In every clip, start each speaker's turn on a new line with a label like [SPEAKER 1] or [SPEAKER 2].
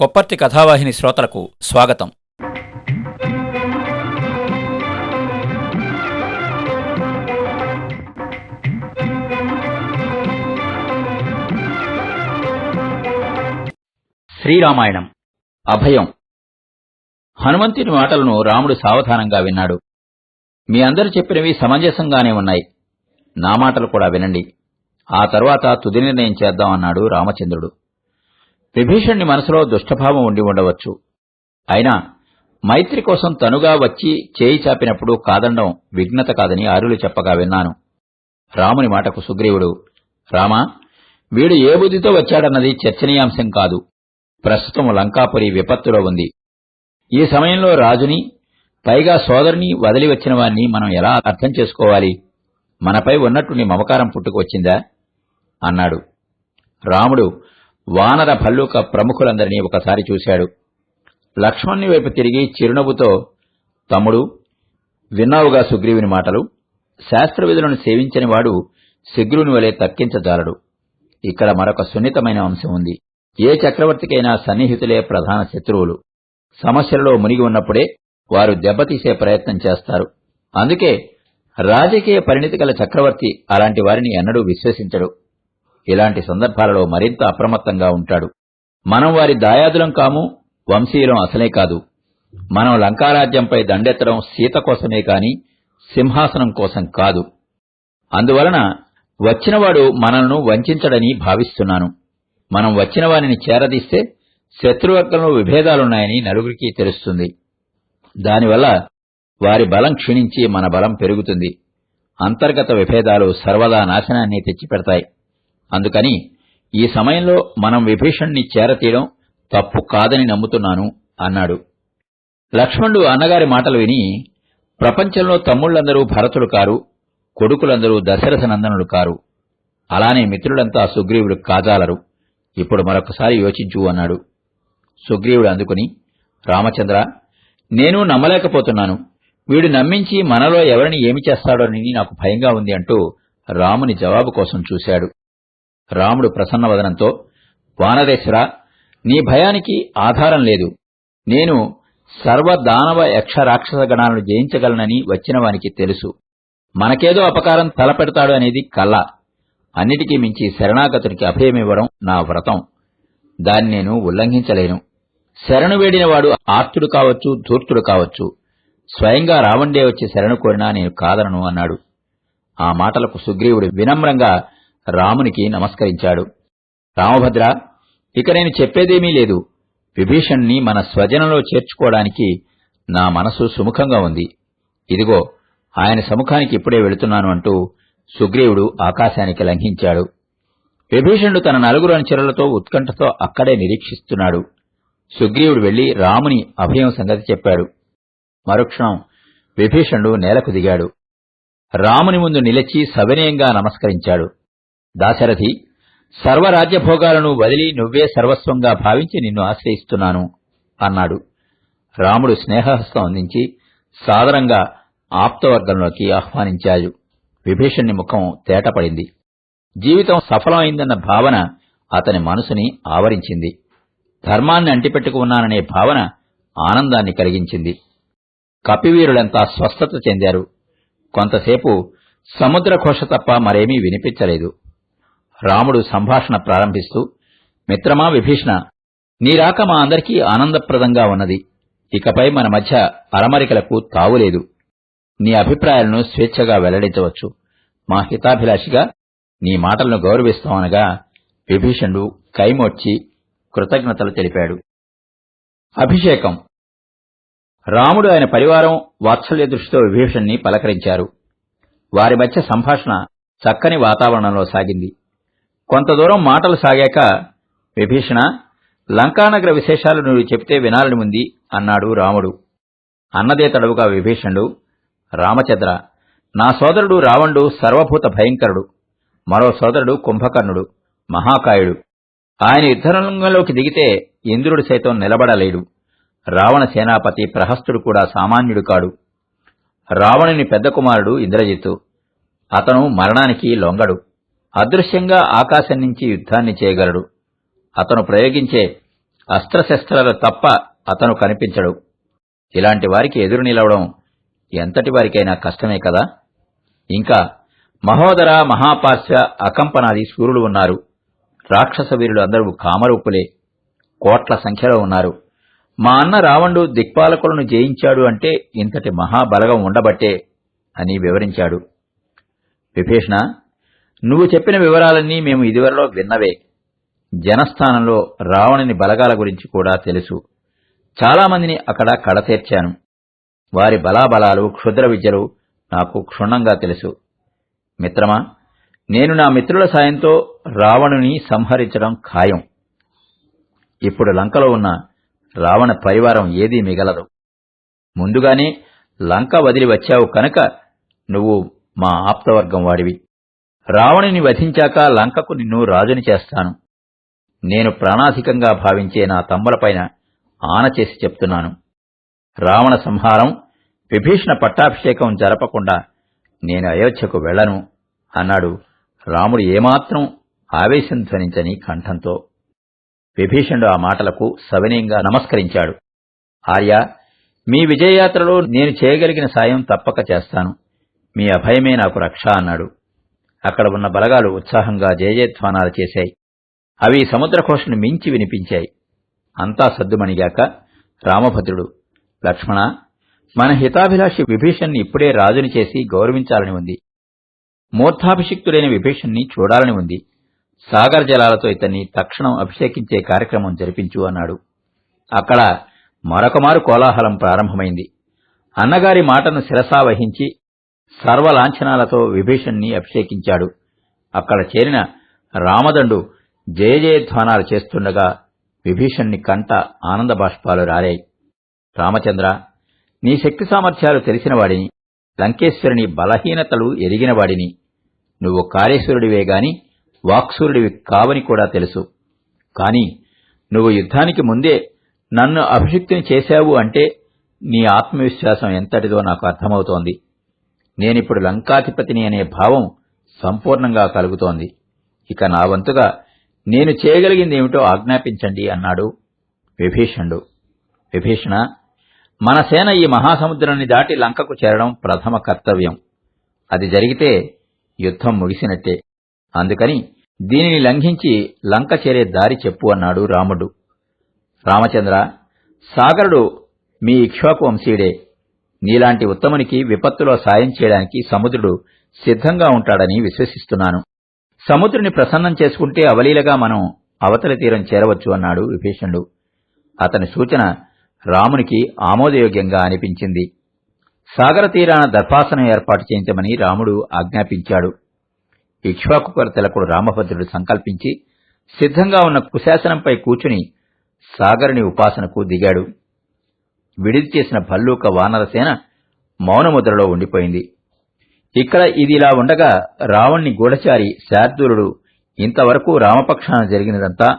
[SPEAKER 1] కొప్పర్తి కథావాహిని శ్రోతలకు స్వాగతం. శ్రీరామాయణం. అభయం. హనుమంతుని మాటలను రాముడు సావధానంగా విన్నాడు. మీ అందరూ చెప్పినవి సమంజసంగానే ఉన్నాయి. నా మాటలు కూడా వినండి. ఆ తర్వాత తుది నిర్ణయం చేద్దాం అన్నాడు రామచంద్రుడు. విభీషణ్ణి మనసులో దుష్టభావం ఉండి ఉండవచ్చు. అయినా మైత్రి కోసం తనుగా వచ్చి చేయి చాపినప్పుడు కాదండం విఘ్నత కాదని ఆరులు చెప్పగా విన్నాను. రాముని మాటకు సుగ్రీవుడు రామా వీడు ఏ బుద్ధితో వచ్చాడన్నది చర్చనీయాంశం కాదు. ప్రస్తుతం లంకాపురి విపత్తులో ఉంది. ఈ సమయంలో రాజుని పైగా సోదరుని వదిలి వచ్చిన వారిని మనం ఎలా అర్థం చేసుకోవాలి? మనపై ఉన్నట్టుండి మమకారం పుట్టుకొచ్చిందా అన్నాడు. రాముడు వానర భల్లూక ప్రముఖులందరినీ ఒకసారి చూశాడు. లక్ష్మణ్ణి వైపు తిరిగి చిరునవ్వుతో తమ్ముడు విన్నావుగా సుగ్రీవుని మాటలు. శాస్త్రవిధులను సేవించని వాడు శిగ్రుని వలె తక్కించజాలడు. ఇక్కడ మరొక సున్నితమైన అంశం ఉంది. ఏ చక్రవర్తికైనా సన్నిహితులే ప్రధాన శత్రువులు. సమస్యలలో మునిగి ఉన్నప్పుడే వారు దెబ్బతీసే ప్రయత్నం చేస్తారు. అందుకే రాజకీయ పరిణితి గల చక్రవర్తి అలాంటి వారిని ఎన్నడూ విశ్వసించడు. ఇలాంటి సందర్భాలలో మరింత అప్రమత్తంగా ఉంటాడు. మనం వారి దాయాదులం కాము వంశీయులం అసలే కాదు. మనం లంకారాజ్యంపై దండెత్తడం సీత కోసమే కాని సింహాసనం కోసం కాదు. అందువలన వచ్చినవాడు మనల్ని వంచడని భావిస్తున్నాను. మనం వచ్చిన వారిని చేరదీస్తే శత్రువర్గంలో విభేదాలున్నాయని నలుగురికి తెలుస్తుంది. దానివల్ల వారి బలం క్షీణించి మన బలం పెరుగుతుంది. అంతర్గత విభేదాలు సర్వదా నాశనాన్ని తెచ్చిపెడతాయి. అందుకని ఈ సమయంలో మనం విభీషణ్ణి చేరతీయడం తప్పు కాదని నమ్ముతున్నాను అన్నాడు. లక్ష్మణుడు అన్నగారి మాటలు విని ప్రపంచంలో తమ్ముళ్ళందరూ భరతుడు కారు కొడుకులందరూ దశరథ నందనుడు కారు. అలానే మిత్రులంతా సుగ్రీవుడు కాజాలరు. ఇప్పుడు మరొకసారి యోచించు అన్నాడు. సుగ్రీవుడు అందుకుని రామచంద్ర నేను నమ్మలేకపోతున్నాను. వీడు నమ్మించి మనలో ఎవరిని ఏమి చేస్తాడోనని నాకు భయంగా ఉంది అంటూ రాముని జవాబు కోసం చూశాడు. రాముడు ప్రసన్నవదనంతో వానరేశ్వర నీ భయానికి ఆధారం లేదు. నేను సర్వదానవ యక్ష రాక్షస గణాలను జయించగలనని వచ్చిన వానికి తెలుసు. మనకేదో అపకారం తలపెడతాడు అనేది కళ్ళ అన్నిటికీ మించి శరణాగతునికి అభయమివ్వడం నా వ్రతం. దాన్ని నేను ఉల్లంఘించలేను. శరణు వేడినవాడు ఆర్తుడు కావచ్చు ధూర్తుడు కావచ్చు. స్వయంగా రావండే వచ్చి శరణు కోరినా నేను కాదనను అన్నాడు. ఆ మాటలకు సుగ్రీవుడు వినమ్రంగా రామునికి నమస్కరించాడు. రామభద్ర ఇక నేను చెప్పేదేమీ లేదు. విభీషణ్ణి మన స్వజనంలో చేర్చుకోవడానికి నా మనసు సుముఖంగా ఉంది. ఇదిగో ఆయన సముఖానికి ఇప్పుడే వెళుతున్నాను అంటూ సుగ్రీవుడు ఆకాశానికి లంఘించాడు. విభీషణుడు తన నలుగురు అనుచరులతో ఉత్కంఠతో అక్కడే నిరీక్షిస్తున్నాడు. సుగ్రీవుడు వెళ్ళి రాముని అభయం సంగతి చెప్పాడు. మరుక్షణం విభీషణుడు నేలకు దిగాడు. రాముని ముందు నిలిచి సవినయంగా నమస్కరించాడు. దాశరథి సర్వరాజ్యభోగాలను వదిలి నువ్వే సర్వస్వంగా భావించి నిన్ను ఆశ్రయిస్తున్నాను అన్నాడు. రాముడు స్నేహహస్తం అందించి సాదరంగా ఆప్తవర్గంలోకి ఆహ్వానించాడు. విభీషణ్ణి ముఖం తేటపడింది. జీవితం సఫలమైందన్న భావన అతని మనసుని ఆవరించింది. ధర్మాన్ని అంటిపెట్టుకున్నాననే భావన ఆనందాన్ని కలిగించింది. కపివీరులంతా స్వస్థత చెందారు. కొంతసేపు సముద్రఘోష తప్ప మరేమీ వినిపించలేదు. రాముడు సంభాషణ ప్రారంభిస్తూ మిత్రమా విభీషణ నీరాక మా అందరికీ ఆనందప్రదంగా ఉన్నది. ఇకపై మన మధ్య అరమరికలకు తావులేదు నీ అభిప్రాయాలను స్వేచ్ఛగా వెల్లడించవచ్చు. మా హితాభిలాషిగా నీ మాటలను గౌరవిస్తామనగా విభీషణుడు కైమోడ్చి కృతజ్ఞతలు తెలిపాడు. అభిషేకం. రాముడు ఆయన పరివారం వాత్సల్య దృష్టితో విభీషణ్ణి పలకరించారు. వారి మధ్య సంభాషణ చక్కని వాతావరణంలో సాగింది. కొంత దూరం మాటలు సాగాక విభీషణ లంకానగర విశేషాలు నువ్వు చెప్తే వినాలని ఉంది అన్నాడు రాముడు. అన్నదే తడవుగా విభీషణుడు. రామచంద్ర నా సోదరుడు రావణుడు సర్వభూత భయంకరుడు. మరో సోదరుడు కుంభకర్ణుడు మహాకాయుడు. ఆయన యుద్ధరంగంలోకి దిగితే ఇంద్రుడు సైతం నిలబడలేడు. రావణ సేనాపతి ప్రహస్తుడు కూడా సామాన్యుడు కాడు. రావణుని పెద్ద కుమారుడు ఇంద్రజిత్తు. అతను మరణానికి లొంగడు. అదృశ్యంగా ఆకాశం నుంచి యుద్ధాన్ని చేయగలడు. అతను ప్రయోగించే అస్త్రశస్త్రాలు తప్ప అతను కనిపించడు. ఇలాంటి వారికి ఎదురు నిలవడం ఎంతటి వారికైనా కష్టమే కదా? ఇంకా మహోదర మహాపార్శ్వ అకంపనాది సూర్యులు ఉన్నారు. రాక్షస వీరులు అందరూ కామరూపులే. కోట్ల సంఖ్యలో ఉన్నారు. మా అన్న రావణుడు దిక్పాలకులను జయించాడు అంటే ఇంతటి మహాబలగం ఉండబట్టే అని వివరించాడు. విభీషణ నువ్వు చెప్పిన వివరాలన్నీ మేము ఇదివరలో విన్నవే. జనస్థానంలో రావణుని బలగాల గురించి కూడా తెలుసు. చాలామందిని అక్కడ కడతీర్చాను వారి బలాబలాలు క్షుద్ర విద్యలు నాకు క్షుణ్ణంగా తెలుసు. మిత్రమా నేను నా మిత్రుల సాయంతో రావణుని సంహరించడం ఖాయం. ఇప్పుడు లంకలో ఉన్న రావణ పరివారం ఏదీ మిగలదు. ముందుగానే లంక వదిలి వచ్చావు కనుక నువ్వు మా ఆప్తవర్గం వాడివి. రావణుని వధించాక లంకకు నిన్ను రాజుని చేస్తాను. నేను ప్రాణాధికంగా భావించే నా తమ్ములపైన ఆనచేసి చెప్తున్నాను. రావణ సంహారం విభీషణ పట్టాభిషేకం జరపకుండా నేను అయోధ్యకు వెళ్ళను అన్నాడు రాముడు ఏమాత్రం ఆవేశం ధ్వనించని కంఠంతో. విభీషణుడు ఆ మాటలకు సవినయంగా నమస్కరించాడు. ఆర్య మీ విజయయాత్రలో నేను చేయగలిగిన సాయం తప్పక చేస్తాను. మీ అభయమే నాకు రక్ష అన్నాడు. అక్కడ ఉన్న బలగాలు ఉత్సాహంగా జయజయధ్వానాలు చేశాయి. అవి సముద్రకోశను మించి వినిపించాయి. అంతా సద్దుమణిగాక రామభద్రుడు లక్ష్మణ మన హితాభిలాషి విభీషణ్ణి ఇప్పుడే రాజుని చేసి గౌరవించాలని ఉంది. మూర్ధాభిషిక్తుడైన విభీషణ్ణి చూడాలని ఉంది. సాగర జలాలతో ఇతన్ని తక్షణం అభిషేకించే కార్యక్రమం జరిపించు అన్నాడు. అక్కడ మరొకమారు కోలాహలం ప్రారంభమైంది. అన్నగారి మాటను శిరసా వహించి సర్వలాంఛనాలతో విభీషణ్ణి అభిషేకించాడు. అక్కడ చేరిన రామదండు జయజయధ్వానాలు చేస్తుండగా విభీషణ్ణి కంట ఆనంద బాష్పాలు రారాయి రామచంద్ర నీ శక్తి సామర్థ్యాలు తెలిసినవాడిని లంకేశ్వరుని బలహీనతలు ఎరిగినవాడిని. నువ్వు కార్యశూరుడివే గాని వాక్సూరుడివి కావని కూడా తెలుసు. కాని నువ్వు యుద్ధానికి ముందే నన్ను అభిషిక్తిని చేశావు అంటే నీ ఆత్మవిశ్వాసం ఎంతటిదో నాకు అర్థమవుతోంది. నేనిప్పుడు లంకాధిపతిని అనే భావం సంపూర్ణంగా కలుగుతోంది. ఇక నా వంతుగా నేను చేయగలిగింది ఏమిటో ఆజ్ఞాపించండి అన్నాడు విభీషణుడు. విభీషణ మన సేన ఈ మహాసముద్రాన్ని దాటి లంకకు చేరడం ప్రథమ కర్తవ్యం. అది జరిగితే యుద్ధం ముగిసినట్టే. అందుకని దీనిని లంఘించి లంక చేరే దారి చెప్పు అన్నాడు రాముడు. రామచంద్ర సాగరుడు మీ ఇక్ష్వాకు వంశీయుడే. నీలాంటి ఉత్తమునికి విపత్తులో సాయం చేయడానికి సముద్రుడు సిద్ధంగా ఉంటాడని విశ్వసిస్తున్నాను. సముద్రుని ప్రసన్నం చేసుకుంటే అవలీలగా మనం అవతల తీరం చేరవచ్చు అన్నాడు విభీషణుడు. అతని సూచన రామునికి ఆమోదయోగ్యంగా అనిపించింది. సాగర తీరాన దర్భాసనం ఏర్పాటు చేయించమని రాముడు ఆజ్ఞాపించాడు. ఇక్ష్వాకుకర తిలకుడు రామభద్రుడు సంకల్పించి సిద్ధంగా ఉన్న కుశాసనంపై కూచుని సాగరుని ఉపాసనకు దిగాడు. విడిది చేసిన భల్లూక వానరసేన మౌనముద్రలో ఉండిపోయింది. ఇక్కడ ఇది ఇలా ఉండగా రావణ్ణి గూఢచారి శార్దూలుడు ఇంతవరకు రామపక్షాన జరిగినదంతా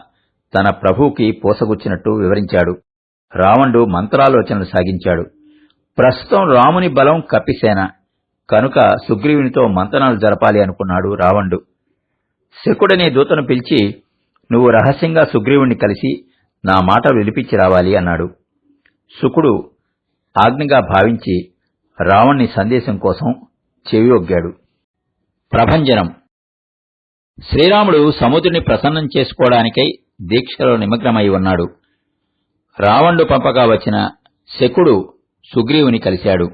[SPEAKER 1] తన ప్రభువుకి పోసగుచ్చినట్టు వివరించాడు. రావణుడు మంత్రాలోచనలు సాగించాడు. ప్రస్తుతం రాముని బలం కపిసేన కనుక సుగ్రీవునితో మంతనాలు జరపాలి అనుకున్నాడు రావణుడు. శకుడనే దూతను పిలిచి నువ్వు రహస్యంగా సుగ్రీవుణ్ణి కలిసి నా మాటలు విలిపించి రావాలి అన్నాడు. శుకుడు ఆజ్ఞగా భావించి రావణ్ణి సందేశం కోసం చెవియొగ్గాడు. ప్రభంజనం. శ్రీరాముడు సముద్రుని ప్రసన్నం చేసుకోవడానికై దీక్షలో నిమగ్నమై ఉన్నాడు. రావణుడు పంపగా వచ్చిన శకుడు సుగ్రీవుని కలిశాడు.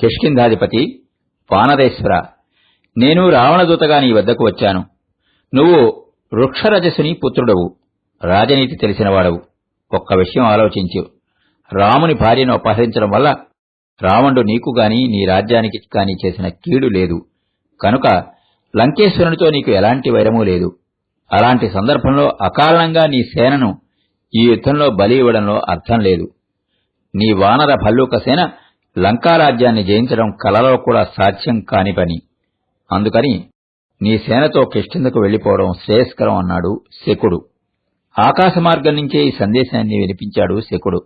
[SPEAKER 1] కిష్కింధాధిపతి వానరేశ్వర నేను రావణదూతగా నీ వద్దకు వచ్చాను. నువ్వు వృక్షరజసుని పుత్రుడవు. రాజనీతి తెలిసినవాడవు ఒక్క విషయం ఆలోచించు. రాముని భార్యను అపహరించడం వల్ల రావణుడు నీకు గాని నీ రాజ్యానికి కాని చేసిన కీడు లేదు. కనుక లంకేశ్వరునితో నీకు ఎలాంటి వైరమూ లేదు. అలాంటి సందర్భంలో అకారణంగా నీ సేనను ఈ యుద్ధంలో బలి ఇవ్వడంలో అర్థం లేదు. నీ వానర భల్లూక సేన లంకారాజ్యాన్ని జయించడం కలలో కూడా సాధ్యం కాని పని. అందుకని నీ సేనతో కిష్కిందకు వెళ్ళిపోవడం శ్రేయస్కరం అన్నాడు శకుడు. ఆకాశ మార్గం నుంచే ఈ సందేశాన్ని వినిపించాడు శకుడు.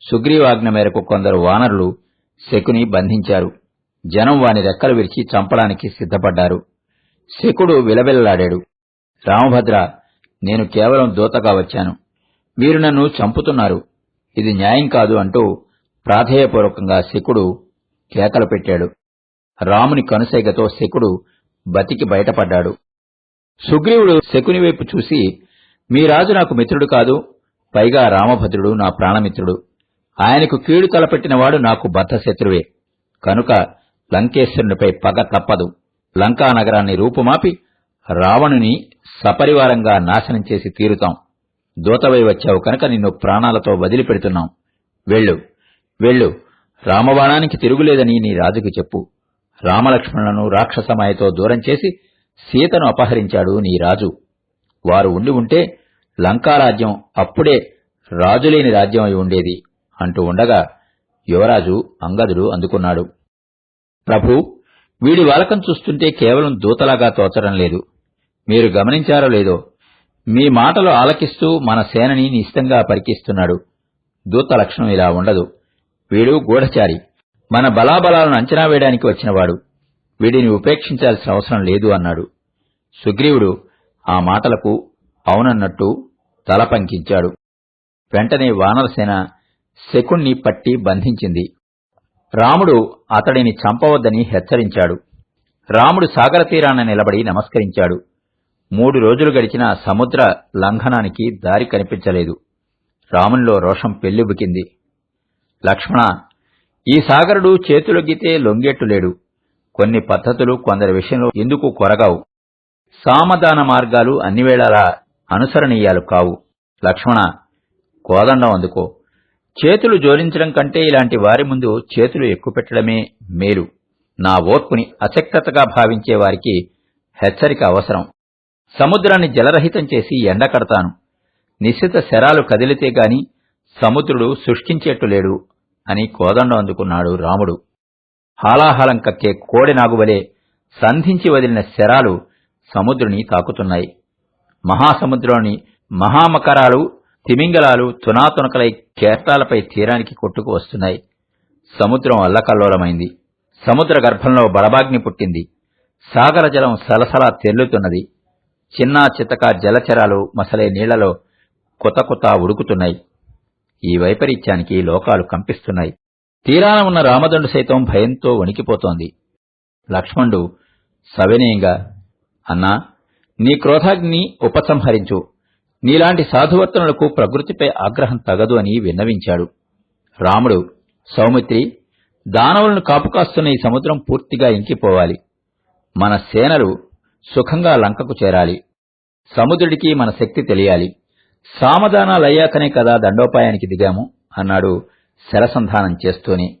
[SPEAKER 1] సుగ్రీవాజ్ఞ మేరకు కొందరు వానరులు శకుని బంధించారు. జనం వాని రెక్కలు విరిచి చంపడానికి సిద్ధపడ్డారు. శకుడు విలవిల్లాడాడు. రామభద్ర నేను కేవలం దూతగా వచ్చాను. మీరు నన్ను చంపుతున్నారు. ఇది న్యాయం కాదు అంటూ ప్రాధేయపూర్వకంగా శకుడు కేకలు పెట్టాడు. రాముని కనుసైగతో శకుడు బతికి బయటపడ్డాడు. సుగ్రీవుడు శకుని వైపు చూసి మీ రాజు నాకు మిత్రుడు కాదు పైగా రామభద్రుడు నా ప్రాణమిత్రుడు. ఆయనకు కీడు తలపెట్టినవాడు నాకు బద్ధశత్రువే. కనుక లంకేశ్వరునిపై పగ తప్పదు. లంకా నగరాన్ని రూపుమాపి రావణుని సపరివారంగా నాశనం చేసి తీరుతాం. దూతవై వచ్చావు కనుక నిన్ను ప్రాణాలతో వదిలిపెడుతున్నాం. వెళ్ళు వెళ్ళు. రామబాణానికి తిరుగులేదని నీ రాజుకు చెప్పు. రామలక్ష్మణులను రాక్షసమాయతో దూరం చేసి సీతను అపహరించాడు నీ రాజు. వారు ఉండి ఉంటే లంకారాజ్యం అప్పుడే రాజులేని రాజ్యం అయి ఉండేది. అంటూ ఉండగా యువరాజు అంగదుడు అందుకున్నాడు. ప్రభు వీడి వాలకం చూస్తుంటే కేవలం దూతలాగా తోచడం లేదు. మీరు గమనించారో లేదో మీ మాటలు ఆలకిస్తూ మన సేనని నిశితంగా పరికిస్తున్నాడు. దూత లక్షణం ఇలా ఉండదు. వీడు గూఢచారి. మన బలాబలాలను అంచనా వేయడానికి వచ్చినవాడు. వీడిని ఉపేక్షించాల్సిన అవసరం లేదు అన్నాడు. సుగ్రీవుడు ఆ మాటలకు అవునన్నట్టు తల పంకించాడు. వెంటనే వానరసేన శకుణ్ణి పట్టి బంధించింది. రాముడు అతడిని చంపవద్దని హెచ్చరించాడు. రాముడు సాగర తీరాన నిలబడి నమస్కరించాడు. మూడు రోజులు గడిచిన సముద్ర లంఘనానికి దారి కనిపించలేదు. రామునిలో రోషం పెళ్ళిబుకింది లక్ష్మణ ఈ సాగరుడు చేతులొగ్గితే లొంగేట్టులేడు కొన్ని పద్ధతులు కొందరి విషయంలో ఎందుకు కొరగావు. సామధాన మార్గాలు అన్నివేళలా అనుసరణీయాలు కావు. లక్ష్మణ కోదండం అందుకో. చేతులు జోడించడం కంటే ఇలాంటి వారి ముందు చేతులు ఎక్కుపెట్టడమే మేలు. నా ఓర్పుని అసక్తగా భావించే వారికి హెచ్చరిక అవసరం. సముద్రాన్ని జలరహితం చేసి ఎండకడతాను నిశ్చిత శరాలు కదిలితే గాని సముద్రుడు శుష్కించేట్టులేడు అని కోదండం అందుకున్నాడు రాముడు. హాలాహలం కక్కే కోడెనాగువలే సంధించి వదిలిన శరాలు సముద్రుని తాకుతున్నాయి. మహాసముద్రంలోని మహామకరాలు తిమింగలాలు తునాతునకలై కేటాలపై తీరానికి కొట్టుకు వస్తున్నాయి. సముద్రం అల్లకల్లోలమైంది. సముద్ర గర్భంలో బడబాగ్ని పుట్టింది. సాగర జలం సలసలా తెల్లుతున్నది. చిన్నా చితక జలచరాలు మసలే నీళ్ళలో కొత కొత ఉడుకుతున్నాయి ఈ వైపరీత్యానికి లోకాలు కంపిస్తున్నాయి. తీరాన ఉన్న రామదండు సైతం భయంతో వణికిపోతోంది. లక్ష్మణుడు సవినయంగా అన్నా నీ క్రోధాగ్ని ఉపసంహరించు. నీలాంటి సాధువర్తనులకు ప్రకృతిపై ఆగ్రహం తగదు అని విన్నవించాడు. రాముడు సౌమిత్రి దానవులను కాపుకాస్తున్న ఈ సముద్రం పూర్తిగా ఇంకిపోవాలి. మన సేనలు సుఖంగా లంకకు చేరాలి. సముద్రుడికి మన శక్తి తెలియాలి. సామధానాలయ్యాకనే కదా దండోపాయానికి దిగాము అన్నాడు శరసంధానం చేస్తూనే.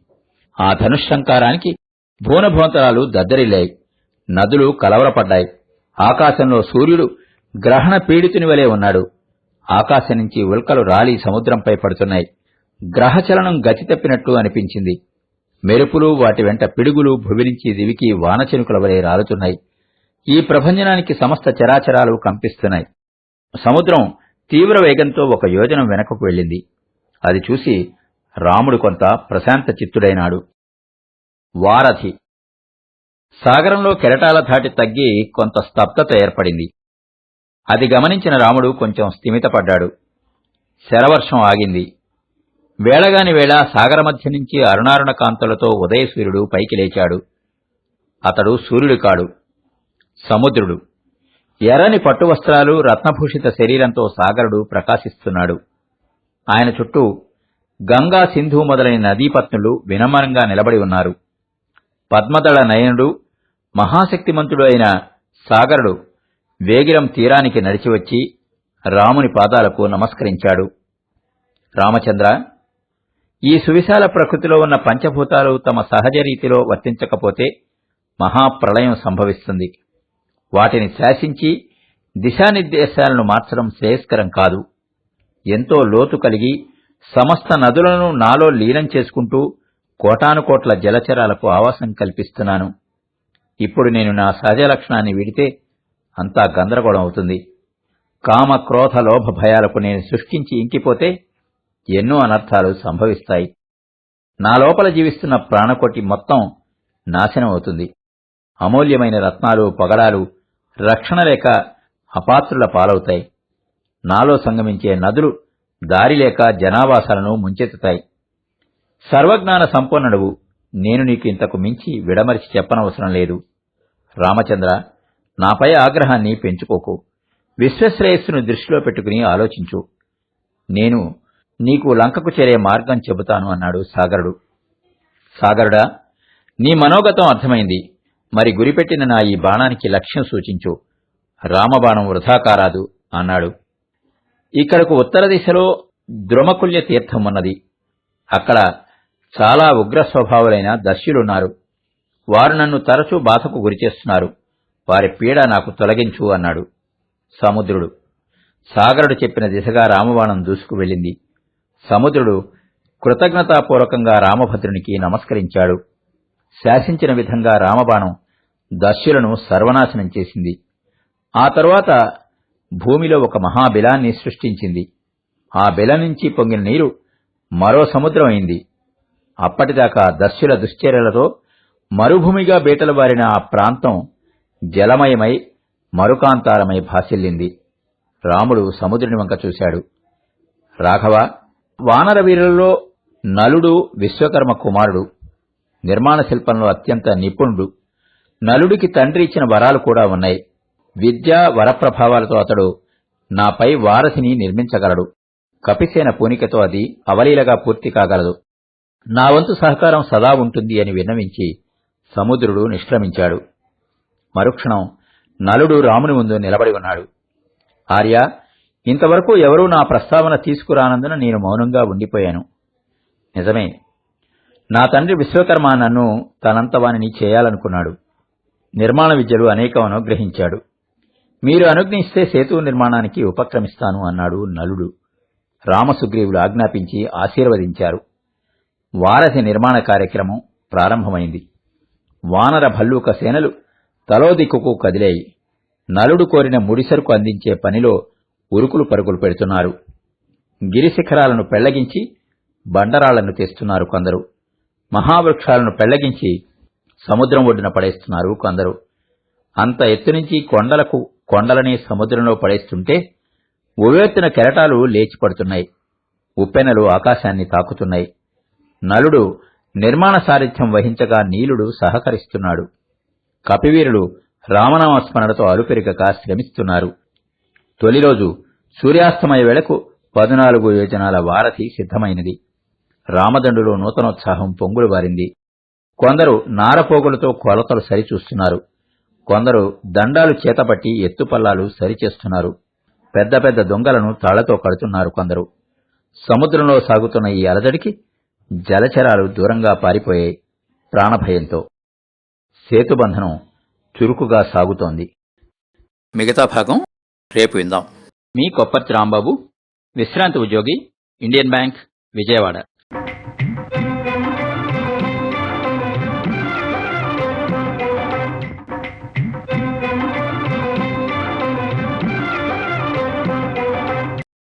[SPEAKER 1] ఆ ధనుష్శంకారానికి భూనభోంతరాలు దద్దరిల్లాయి. నదులు కలవరపడ్డాయి. ఆకాశంలో సూర్యుడు గ్రహణ పీడితుని వలె ఉన్నాడు. ఆకాశం నుంచి ఉల్కలు రాలి సముద్రంపై పడుతున్నాయి. గ్రహచలనం గతి తప్పినట్లు అనిపించింది. మెరుపులు వాటి వెంట పిడుగులు భువి నుంచి దివికి వానచెనుకుల వలె రాలుతున్నాయి. ఈ ప్రభంజనానికి సమస్త చరాచరాలు కంపిస్తున్నాయి. సముద్రం తీవ్ర వేగంతో ఒక యోజనం వెనకకు వెళ్ళింది. అది చూసి రాముడు కొంత ప్రశాంత చిత్తుడైనాడు. వారధి. సాగరంలో కెరటాల ధాటి తగ్గి కొంత స్తబ్దత ఏర్పడింది. అది గమనించిన రాముడు కొంచెం స్థిమితపడ్డాడు. శరవర్షం ఆగింది. వేళగాని వేళ సాగర మధ్య నుంచి అరుణారుణ కాంతులతో ఉదయసూర్యుడు పైకి లేచాడు. అతడు సూర్యుడు కాడు సముద్రుడు. ఎర్రని పట్టు వస్త్రాలు రత్నభూషిత శరీరంతో సాగరుడు ప్రకాశిస్తున్నాడు. ఆయన చుట్టూ గంగా సింధు మొదలైన నదీపత్నులు వినమ్రంగా నిలబడి ఉన్నారు. పద్మదళ నయనుడు మహాశక్తిమంతుడు అయిన సాగరుడు వేగిరం తీరానికి నడిచివచ్చి రాముని పాదాలకు నమస్కరించాడు. రామచంద్ర ఈ సువిశాల ప్రకృతిలో ఉన్న పంచభూతాలు తమ సహజ రీతిలో వర్తించకపోతే మహాప్రళయం సంభవిస్తుంది. వాటిని శాసించి దిశానిర్దేశాలను మార్చడం శ్రేయస్కరం కాదు. ఎంతో లోతు కలిగి సమస్త నదులను నాలో లీనం చేసుకుంటూ కోటానుకోట్ల జలచరాలకు ఆవాసం కల్పిస్తున్నాను. ఇప్పుడు నేను నా సహజ లక్షణాన్ని విడితే అంతా గందరగోళం అవుతుంది. కామ క్రోధ లోభ భయాలకు నేను సృష్టించి ఇంకిపోతే ఎన్నో అనర్థాలు సంభవిస్తాయి. నా లోపల జీవిస్తున్న ప్రాణకోటి మొత్తం నాశనం అవుతుంది అమూల్యమైన రత్నాలు పగడాలు రక్షణ లేక అపాత్రుల పాలవుతాయి. నాలో సంగమించే నదులు దారి లేక జనావాసాలను ముంచెత్తుతాయి. సర్వజ్ఞాన సంపన్నుడవు. నేను నీకు ఇంతకు మించి విడమరిచి చెప్పనవసరం లేదు. రామచంద్ర నాపై ఆగ్రహాన్ని పెంచుకోకు. విశ్వశ్రేయస్సును దృష్టిలో పెట్టుకుని ఆలోచించు. నేను నీకు లంకకు చేరే మార్గం చెబుతాను అన్నాడు సాగరుడు. సాగరుడా నీ మనోగతం అర్థమైంది. మరి గురిపెట్టిన నా ఈ బాణానికి లక్ష్యం సూచించు. రామబాణం వృధా కారాదు అన్నాడు. ఇక్కడకు ఉత్తర దిశలో ద్రుమకుల్య తీర్థం ఉన్నది. అక్కడ చాలా ఉగ్ర స్వభావులైన దస్యులున్నారు వారు నన్ను తరచూ బాధకు గురిచేస్తున్నారు వారి పీడ నాకు తొలగించు అన్నాడు. సముద్రుడు. సాగరుడు చెప్పిన దిశగా రామబాణం దూసుకు వెళ్ళింది. సముద్రుడు కృతజ్ఞతాపూర్వకంగా రామభద్రునికి నమస్కరించాడు. శాసించిన విధంగా రామబాణం దస్యులను సర్వనాశనం చేసింది. ఆ తరువాత భూమిలో ఒక మహాబిలాన్ని సృష్టించింది. ఆ బిల నుంచి పొంగిన నీరు మరో సముద్రం అయింది. అప్పటిదాకా దస్యుల దుశ్చర్యలతో మరుభూమిగా బీటలు వారిన ఆ ప్రాంతం జలమయమై మరుకాంతారమై భాసిల్లింది. రాముడు సముద్రుని వంక చూశాడు. రాఘవ వానర వీరులలో నలుడు విశ్వకర్మ కుమారుడు. నిర్మాణ శిల్పంలో అత్యంత నిపుణుడు. నలుడికి తండ్రి ఇచ్చిన వరాలు కూడా ఉన్నాయి. విద్యా వరప్రభావాలతో అతడు నాపై వారసిని నిర్మించగలడు. కపిసేన పూనికతో అది అవలీలగా పూర్తి కాగలదు. నా వంతు సహకారం సదా ఉంటుంది అని విన్నవించి సముద్రుడు నిష్క్రమించాడు. మరుక్షణం నలుడు రాముని ముందు నిలబడి ఉన్నాడు. ఆర్య ఇంతవరకు ఎవరూ నా ప్రస్తావన తీసుకురానందున నేను మౌనంగా ఉండిపోయాను. నిజమే. నా తండ్రి విశ్వకర్మ నన్ను తనంతవానిని చేయాలనుకున్నాడు. నిర్మాణ విద్యలు అనేకం అనుగ్రహించాడు. మీరు అనుగ్నిస్తే సేతు నిర్మాణానికి ఉపక్రమిస్తాను అన్నాడు నలుడు. రామసుగ్రీవులు ఆజ్ఞాపించి ఆశీర్వదించారు. వారధి నిర్మాణ కార్యక్రమం ప్రారంభమైంది. వానర భల్లూక సేనలు తలో దిక్కుకు కదిలాయి నలుడు కోరిన ముడిసరుకు అందించే పనిలో ఉరుకులు పరుగులు పెడుతున్నారు. గిరిశిఖరాలను పెళ్ళగించి బండరాళ్ళను తెస్తున్నారు కొందరు. మహావృక్షాలను పెళ్ళగించి సముద్రం ఒడ్డున పడేస్తున్నారు కొందరు. అంత ఎత్తు నుంచి కొండలకు కొండలని సముద్రంలో పడేస్తుంటే ఉవ్వెత్తున కెరటాలు లేచిపడుతున్నాయి ఉప్పెనలు ఆకాశాన్ని తాకుతున్నాయి. నలుడు నిర్మాణ సారథ్యం వహించగా నీలుడు సహకరిస్తున్నాడు. కపివీరులు రామనామస్మరణతో అలుపెరగక శ్రమిస్తున్నారు. తొలి రోజు సూర్యాస్తమయ వేళకు పదునాలుగు యోజనాల వారధి సిద్ధమైనది. రామదండులో నూతనోత్సాహం పొంగులు వారింది. కొందరు నారపోగులతో కొలతలు సరిచూస్తున్నారు. కొందరు దండాలు చేతపట్టి ఎత్తుపల్లాలు సరిచేస్తున్నారు. పెద్ద పెద్ద దొంగలను తాళ్ళతో కడుతున్నారు కొందరు. సముద్రంలో సాగుతున్న ఈ అలజడికి జలచరాలు దూరంగా పారిపోయాయి ప్రాణభయంతో. సేతుబంధనం చురుకుగా సాగుతోంది.
[SPEAKER 2] మిగతా భాగం రేపు విందాం.
[SPEAKER 1] మీ కొప్పర్తి రాంబాబు విశ్రాంతి ఉద్యోగి ఇండియన్ బ్యాంక్ విజయవాడ.